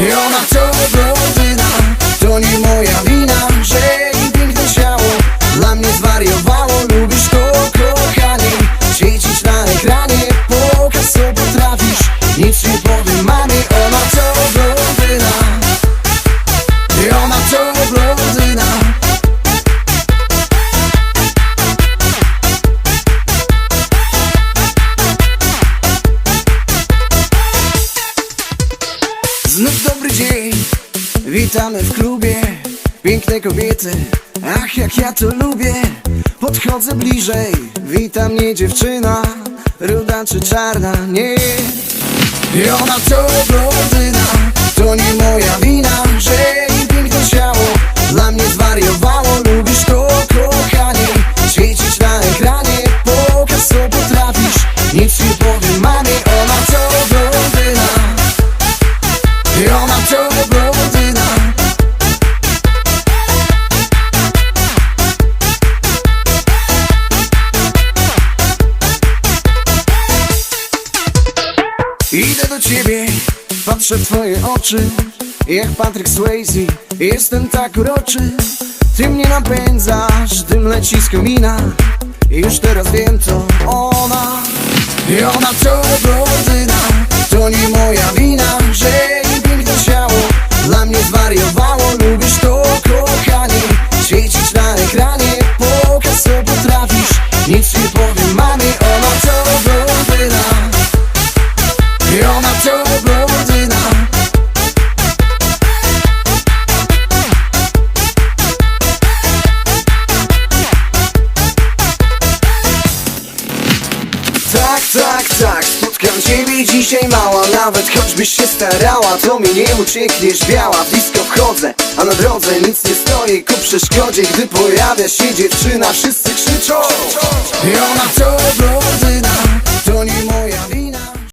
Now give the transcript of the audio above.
I ona to blondyna To nie moja wina, że jej piękne ciało Dla mnie zwariowało. Lubisz to kochanie Świecić na ekranie. Pokaż co potrafisz Nic nie powiem Znów dobry dzień, witamy w klubie Piękne kobiety, ach jak ja to lubię. Podchodzę bliżej, wita mnie dziewczyna. Ruda czy czarna, nie. I ona to blondyna, Idę do ciebie, patrzę w twoje oczy Jak Patrick Swayze, jestem tak uroczy Ty mnie napędzasz, dym leci z komina. Już teraz wiem to ona I ona to Tak, tak, tak, spotkam ciebie dzisiaj mała Nawet choćbyś się starała, to mi nie uciekniesz biała Blisko wchodzę, a na drodze nic nie stoi ku przeszkodzie Gdy pojawia się dziewczyna, wszyscy krzyczą. I ona to blondyna